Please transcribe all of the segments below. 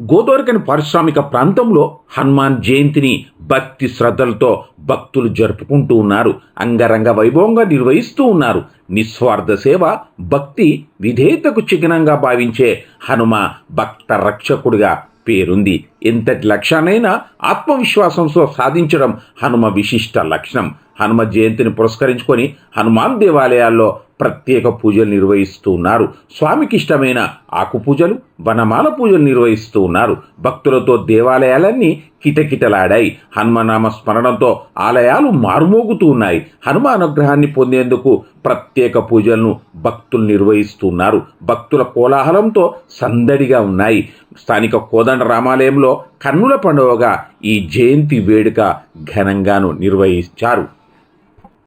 Godavarikhani పారిశ్రామిక ప్రాంతంలో హనుమాన్ జయంతిని భక్తి శ్రద్ధలతో భక్తులు జరుపుకుంటూ ఉన్నారు. అంగరంగ వైభవంగా నిర్వహిస్తూ ఉన్నారు. నిస్వార్థ సేవ భక్తి విధేయతకు చిహ్నంగా భావించే హనుమ భక్త రక్షకుడిగా పేరుంది. ఎంతటి లక్ష్యాన్నైనా ఆత్మవిశ్వాసంతో సాధించడం హనుమ విశిష్ట లక్షణం. హనుమ జయంతిని పురస్కరించుకొని హనుమాన్ దేవాలయాల్లో ప్రత్యేక పూజలు నిర్వహిస్తూ ఉన్నారు. స్వామికి ఇష్టమైన ఆకు పూజలు వనమాల పూజలు నిర్వహిస్తూ ఉన్నారు. భక్తులతో దేవాలయాలన్నీ కిటకిటలాడాయి. హనుమనామ స్మరణంతో ఆలయాలు మారుమోగుతూ ఉన్నాయి. హనుమ అనుగ్రహాన్ని పొందేందుకు ప్రత్యేక పూజలను భక్తులు నిర్వహిస్తున్నారు భక్తుల కోలాహలంతో సందడిగా ఉన్నాయి. స్థానిక కోదండ రామాలయంలో కన్నుల పండుగగా ఈ జయంతి వేడుక ఘనంగాను నిర్వహించారు.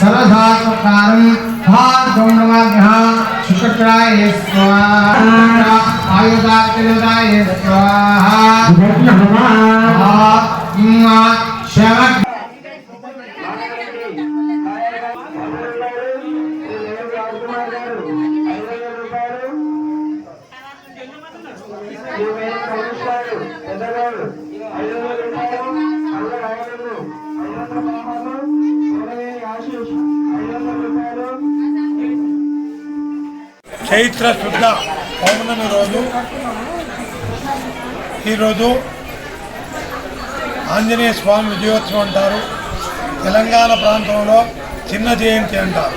సరసాత్మకారం భాగౌరవాగ్రహ శుక్రాయ స్వాహ ఆయుధాయ స్వాహ శవ చైత్ర శుద్ధ పౌర్ణమి రోజు. ఈరోజు ఆంజనేయ స్వామి విజయోత్సవం అంటారు. తెలంగాణ ప్రాంతంలో చిన్న జయంతి అంటారు.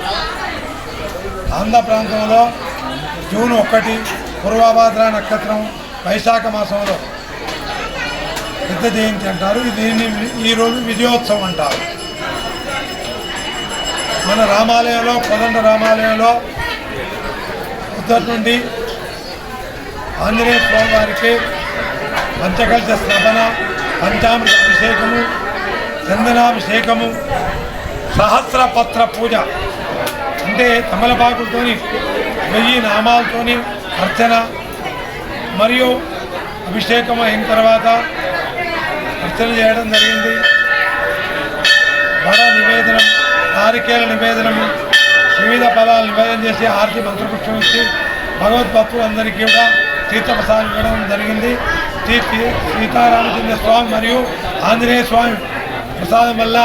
ఆంధ్ర ప్రాంతంలో జూన్ ఒకటి పూర్వభాద్ర నక్షత్రం వైశాఖ మాసంలో పెద్ద జయంతి అంటారు. దీన్ని ఈరోజు విజయోత్సవం అంటారు. మన రామాలయంలో కొదండ రామాలయంలో ఉత్తర్ నుండి ఆంజనేయ స్వామి వారికి పంచకల్చ స్థాపన పంచామృత అభిషేకము చందనాభిషేకము సహస్రపత్ర పూజ అంటే తమలపాకులతోని వెయ్యి నామాలతోని అర్చన మరియు అభిషేకం అయిన తర్వాత అర్చన చేయడం జరిగింది. బడ నివేదనం నారికేల నివేదనము వివిధ పదాలు నివేదన చేసి ఆర్తి మంత్రపుష్పం ఇచ్చి భగవద్భక్తులందరికీ కూడా తీర్థప్రసాదం ఇవ్వడం జరిగింది. శ్రీ సీతారామచంద్ర స్వామి మరియు ఆంజనేయ స్వామి ప్రసాదం వల్ల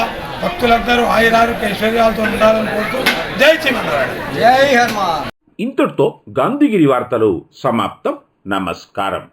భక్తులందరూ ఆయురారోగ్య ఐశ్వర్యాలతో ఉండాలని కోరుతూ జై శ్రీమన్నారాయణ. ఇంతటితో గాంధీగిరి వార్తలు సమాప్తం. నమస్కారం.